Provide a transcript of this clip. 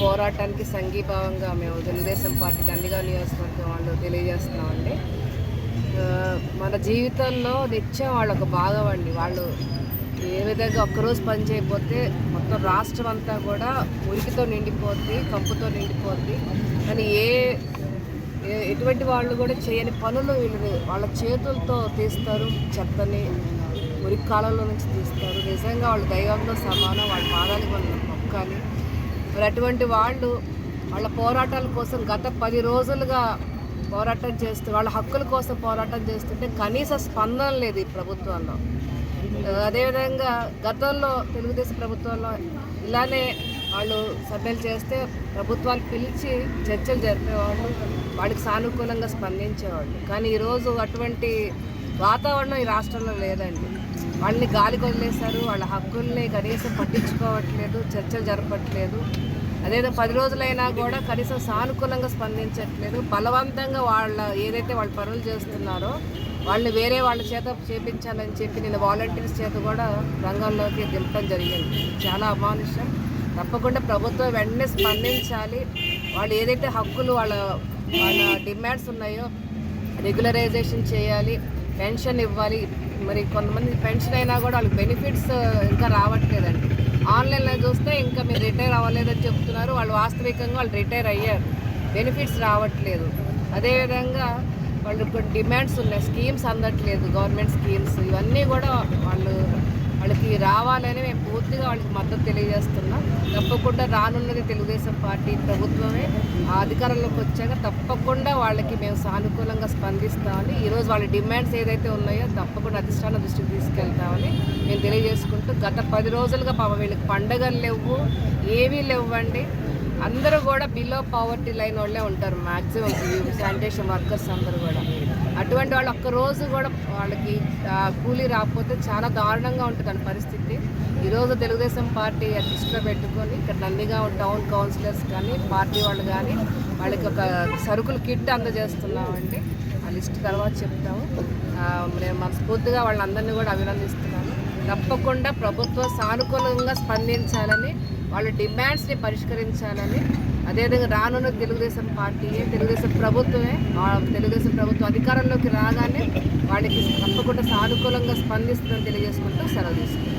పోరాటానికి సంఘీభావంగా మేము తెలుగుదేశం పార్టీ అందిగా నియోజకవర్గం వాళ్ళు తెలియజేస్తున్నామండి. మన జీవితంలో నిత్యం వాళ్ళు ఒక భాగం అండి. వాళ్ళు ఏ విధంగా ఒక్కరోజు పని చేయకపోతే మొత్తం రాష్ట్రం అంతా కూడా ఉరికితో నిండిపోద్ది కంపుతో నిండిపోద్ది. కానీ ఏ ఏ- ఎటువంటి వాళ్ళు కూడా చేయని పనులు వీళ్ళు వాళ్ళ చేతులతో తీస్తారు చెత్తని మురికి కాలంలో నుంచి తీస్తారు. నిజంగా వాళ్ళు దైవంలో సమానం వాళ్ళ పాదాలు మనం మొక్కాలి మరి అటువంటి వాళ్ళు వాళ్ళ పోరాటాల కోసం గత పది రోజులుగా పోరాటం చేస్తూ వాళ్ళ హక్కుల కోసం పోరాటం చేస్తుంటే కనీస స్పందన లేదు ఈ ప్రభుత్వంలో. అదేవిధంగా గతంలో తెలుగుదేశం ప్రభుత్వంలో ఇలానే వాళ్ళు సభ్యులు చేస్తే ప్రభుత్వాలు పిలిచి చర్చలు జరిపేవాళ్ళు వాళ్ళకి సానుకూలంగా స్పందించేవాళ్ళు. కానీ ఈరోజు అటువంటి వాతావరణం ఈ రాష్ట్రంలో లేదండి. వాళ్ళని గాలికి వదిలేశారు వాళ్ళ హక్కుల్ని కనీసం పట్టించుకోవట్లేదు చర్చలు జరపట్లేదు. అదేదో పది రోజులైనా కూడా కనీసం సానుకూలంగా స్పందించట్లేదు. బలవంతంగా వాళ్ళ ఏదైతే వాళ్ళు పనులు చేస్తున్నారో వాళ్ళని వేరే వాళ్ళ చేత చేపించాలని చెప్పి నేను వాలంటీర్స్ చేత కూడా రంగంలోకి దింపడం జరిగింది. చాలా అమానుష్యం తప్పకుండా ప్రభుత్వం వెంటనే స్పందించాలి. వాళ్ళు ఏదైతే హక్కులు వాళ్ళ వాళ్ళ డిమాండ్స్ ఉన్నాయో రెగ్యులరైజేషన్ చేయాలి. పెన్షన్ ఇవ్వాలి. మరి కొంతమంది పెన్షన్ అయినా కూడా వాళ్ళకి బెనిఫిట్స్ ఇంకా రావట్లేదండి. ఆన్లైన్లో చూస్తే ఇంకా మీరు రిటైర్ అవ్వలేదని చెప్తున్నారు. వాళ్ళు వాస్తవికంగా వాళ్ళు రిటైర్ అయ్యారు. బెనిఫిట్స్ రావట్లేదు. అదేవిధంగా వాళ్ళు కొన్ని డిమాండ్స్ ఉన్నాయి. స్కీమ్స్ అందట్లేదు. గవర్నమెంట్ స్కీమ్స్ ఇవన్నీ కూడా వాళ్ళు వాళ్ళకి రావాలని మేము పూర్తిగా వాళ్ళకి మద్దతు తెలియజేస్తున్నాం. తప్పకుండా రానున్నది తెలుగుదేశం పార్టీ ప్రభుత్వమే. అధికారంలోకి వచ్చాక తప్పకుండా వాళ్ళకి మేము సానుకూలంగా స్పందిస్తామని ఈరోజు వాళ్ళ డిమాండ్స్ ఏదైతే ఉన్నాయో తప్పకుండా అధిష్టాన దృష్టికి తీసుకెళ్తామని మేము తెలియజేసుకుంటూ గత పది రోజులుగా పాపం వీళ్ళకి పండగలు లేవు ఏమీ లేవండి. అందరూ కూడా బిలో పావర్టీ లైన్ వాళ్ళే ఉంటారు మ్యాక్సిమం శానిటేషన్ వర్కర్స్ అందరూ కూడా. అటువంటి వాళ్ళు ఒక్క రోజు కూడా వాళ్ళకి కూలీ రాకపోతే చాలా దారుణంగా ఉంటుంది దాని పరిస్థితి. ఈరోజు తెలుగుదేశం పార్టీ దృష్టిలో పెట్టుకొని ఇక్కడ నందిగా టౌన్ కౌన్సిలర్స్ కానీ పార్టీ వాళ్ళు కానీ వాళ్ళకి ఒక సరుకులు కిట్ అందజేస్తున్నామండి. ఆ లిస్ట్ తర్వాత చెప్తాము. మేము నేను మనస్ఫూర్తిగా వాళ్ళందరినీ కూడా అభినందిస్తున్నాను తప్పకుండా ప్రభుత్వం సానుకూలంగా స్పందించాలని వాళ్ళ డిమాండ్స్ని పరిష్కరించాలని అదేవిధంగా రానున్న తెలుగుదేశం పార్టీయే తెలుగుదేశం ప్రభుత్వమే తెలుగుదేశం ప్రభుత్వం అధికారంలోకి రాగానే వాళ్ళకి తప్పకుండా సానుకూలంగా స్పందిస్తుందని తెలియజేసుకుంటూ సెలవు తీసుకుంటాం